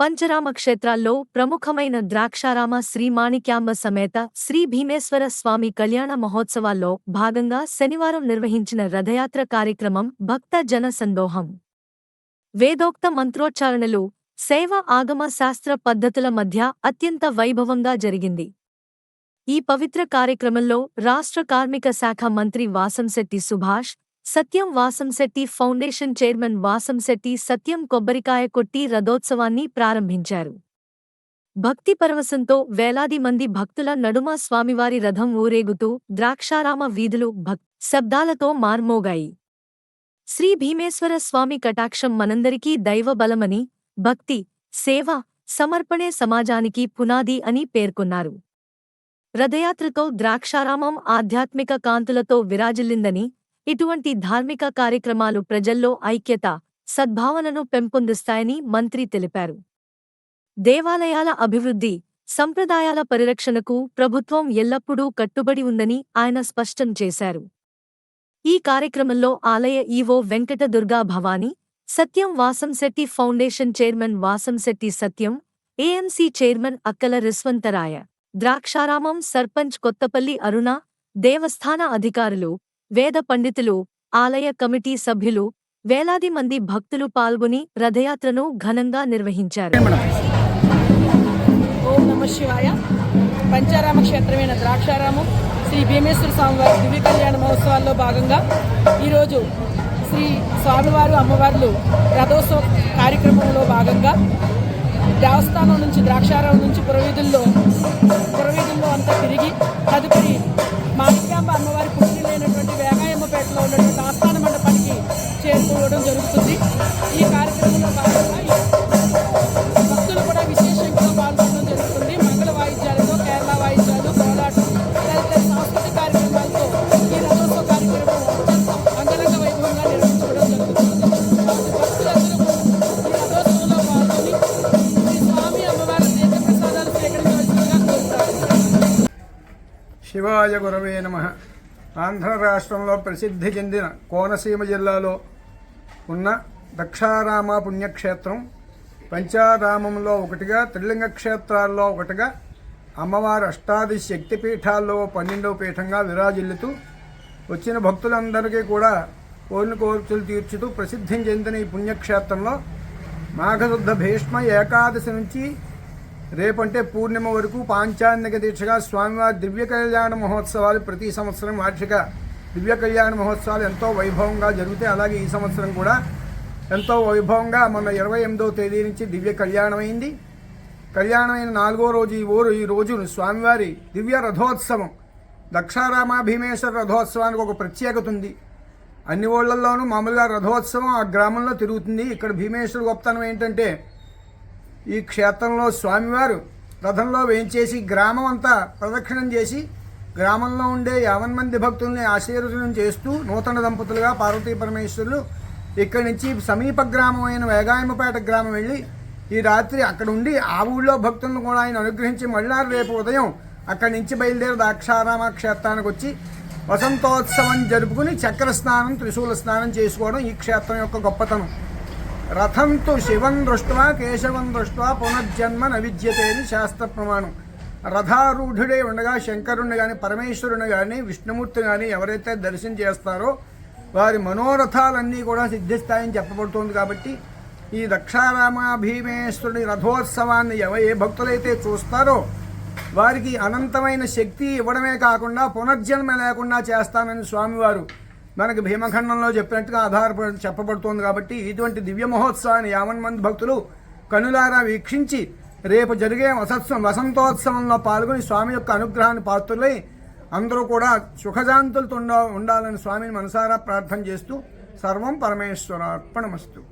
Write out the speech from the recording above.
పంచరామ క్షేత్రాల్లో ప్రముఖమైన ద్రాక్షారామ శ్రీ మాణిక్యాంబ సమేత శ్రీ భీమేశ్వర స్వామి కళ్యాణ మహోత్సవాల్లో భాగంగా శనివారం నిర్వహించిన రథయాత్ర కార్యక్రమం భక్త జన సందోహం. వేదోక్త మంత్రోచ్చారణలు శైవ ఆగమ శాస్త్ర పద్ధతుల మధ్య అత్యంత వైభవంగా జరిగింది. ఈ పవిత్ర కార్యక్రమంలో రాష్ట్ర కార్మిక శాఖ మంత్రి వాసంశెట్టి సుభాష్ సత్యం వాసంశెట్టి ఫౌండేషన్ చైర్మన్ వాసంశెట్టి సత్యం కొబ్బరికాయ కొట్టి రథోత్సవాన్ని ప్రారంభించారు. భక్తి పరవశంతో వేలాది మంది భక్తుల నడుమ స్వామివారి రథం ఊరేగుతూ ద్రాక్షారామ వీధులు భక్ శబ్దాలతో మార్మోగాయి. శ్రీ భీమేశ్వర స్వామి కటాక్షం మనందరికీ దైవబలమని భక్తి సేవ సమర్పణే సమాజానికి పునాది అని పేర్కొన్నారు. రథయాత్రతో ద్రాక్షారామం ఆధ్యాత్మిక కాంతులతో విరాజిల్లిందని ఇటువంటి ధార్మిక కార్యక్రమాలు ప్రజల్లో ఐక్యత సద్భావనను పెంపొందిస్తాయని మంత్రి తెలిపారు. దేవాలయాల అభివృద్ధి సంప్రదాయాల పరిరక్షణకు ప్రభుత్వం ఎల్లప్పుడూ కట్టుబడి ఉందని ఆయన స్పష్టం చేశారు. ఈ కార్యక్రమంలో ఆలయ EO Venkata Durga Bhavani Satyam Vasamsetti foundation chairman Vasamsetti Satyam AMC chairman Akkala రిస్వంతరాయ Draksharamam sarpanch Kothapalli అరుణ దేవస్థాన అధికారులు వేద పండితులు ఆలయ కమిటీ సభ్యులు వేలాది మంది భక్తులు పాల్గొని రథయాత్రను ఘనంగా నిర్వహించారు. ఓం నమ శివాయ. పంచారామ క్షేత్రమైన ద్రాక్షారామం శ్రీ భీమేశ్వర స్వామివారి దివ్య కళ్యాణ మహోత్సవాల్లో భాగంగా ఈరోజు శ్రీ స్వామివారు అమ్మవార్లు రథోత్సవ కార్యక్రమంలో భాగంగా దేవస్థానం నుంచి ద్రాక్షారామం నుంచి పురవీధుల్లో ఈ కార్యక్రమంలో భాగంగా భక్తులు కూడా విశేషంగా పాల్గొనడం జరుగుతుంది. మంగళ వాయిద్యాలతో కేరళ వాయిద్యాలు కోలాటం తదితర సాంస్కృతిక కార్యక్రమాలతో ఈ రథోత్సవ కార్యక్రమం అత్యంత అంగరంగ వైభవంగా నిర్వహించడం జరుగుతుంది. కాబట్టి భక్తులందరూ ఈ రథోత్సవంలో పాల్గొని శ్రీ స్వామి అమ్మవారి తీర్థ ప్రసాదాలు సేకరించవలసిందిగా కోరుతారు. శివాయ గురవే నమ. ఆంధ్ర రాష్ట్రంలో ప్రసిద్ధి చెందిన కోనసీమ జిల్లాలో ఉన్న దక్షారామ పుణ్యక్షేత్రం పంచారామంలో ఒకటిగా త్రిలింగ క్షేత్రాల్లో ఒకటిగా అమ్మవారు అష్టాది శక్తిపీఠాల్లో పన్నెండవ పీఠంగా విరాజిల్లుతూ వచ్చిన భక్తులందరికీ కూడా కోరిన కోరికలు తీర్చుతూ ప్రసిద్ధి చెందిన ఈ పుణ్యక్షేత్రంలో మాఘశుద్ధ భీష్మ ఏకాదశి నుంచి రేపంటే పూర్ణిమ వరకు పాంచాన్నిక దీక్షగా స్వామివారి దివ్య కళ్యాణ మహోత్సవాలు ప్రతి సంవత్సరం వార్షిక దివ్య కళ్యాణ మహోత్సవాలు ఎంతో వైభవంగా జరుగుతాయి. అలాగే ఈ సంవత్సరం కూడా ఎంతో వైభవంగా మొన్న ఇరవై ఎనిమిదవ తేదీ నుంచి దివ్య కళ్యాణమైంది. కళ్యాణమైన నాలుగో రోజు ఈ ఊరు ఈ రోజు స్వామివారి దివ్య రథోత్సవం దక్షారామ భీమేశ్వర రథోత్సవానికి ఒక ప్రత్యేకత ఉంది. అన్ని ఊళ్ళల్లోనూ మామూలుగా రథోత్సవం ఆ గ్రామంలో తిరుగుతుంది. ఇక్కడ భీమేశ్వర గొప్పతనం ఏంటంటే ఈ క్షేత్రంలో స్వామివారు రథంలో వేయించేసి గ్రామం అంతా ప్రదక్షిణం చేసి గ్రామంలో ఉండే యావన్ మంది భక్తుల్ని ఆశీర్వచనం చేస్తూ నూతన దంపతులుగా పార్వతీ పరమేశ్వరులు ఇక్కడి నుంచి సమీప గ్రామం అయిన వేగాయమపేట గ్రామం వెళ్ళి ఈ రాత్రి అక్కడ ఉండి ఆ ఊళ్ళో భక్తులను కూడా ఆయన అనుగ్రహించి మళ్ళా రేపు ఉదయం అక్కడి నుంచి బయలుదేరి దాక్షారామ క్షేత్రానికి వచ్చి వసంతోత్సవం జరుపుకుని చక్ర స్నానం త్రిశూల స్నానం చేసుకోవడం ఈ క్షేత్రం యొక్క గొప్పతనం. రథంతో శివం దృష్ట్వా కేశవం దృష్ట్వా పునర్జన్మ నవిద్యతే అని శాస్త్ర ప్రమాణం. రథారూఢుడే ఉండగా శంకరుణ్ణి కానీ పరమేశ్వరుని కానీ విష్ణుమూర్తిని కానీ ఎవరైతే దర్శనం చేస్తారో వారి మనోరథాలన్నీ కూడా సిద్ధిస్తాయని చెప్పబడుతోంది కాబట్టి ఈ దక్షారామ భీమేశ్వరుని రథోత్సవాన్ని ఎవ ఏ భక్తులైతే చూస్తారో వారికి అనంతమైన శక్తి ఇవ్వడమే కాకుండా పునర్జన్మ లేకుండా చేస్తానని స్వామివారు మనకి భీమఖండంలో చెప్పినట్టుగా ఆధారపడి చెప్పబడుతోంది కాబట్టి ఇటువంటి దివ్య మహోత్సవాన్ని యావన్ మంది భక్తులు కనులారా వీక్షించి రేపు జరిగే వసత్సం వసంతోత్సవంలో పాల్గొని స్వామి యొక్క అనుగ్రహాన్ని పాత్రులై అందరూ కూడా సుఖశాంతులతో ఉండాలని స్వామిని మనసారా ప్రార్థన చేస్తూ సర్వం పరమేశ్వరార్పణమస్తు.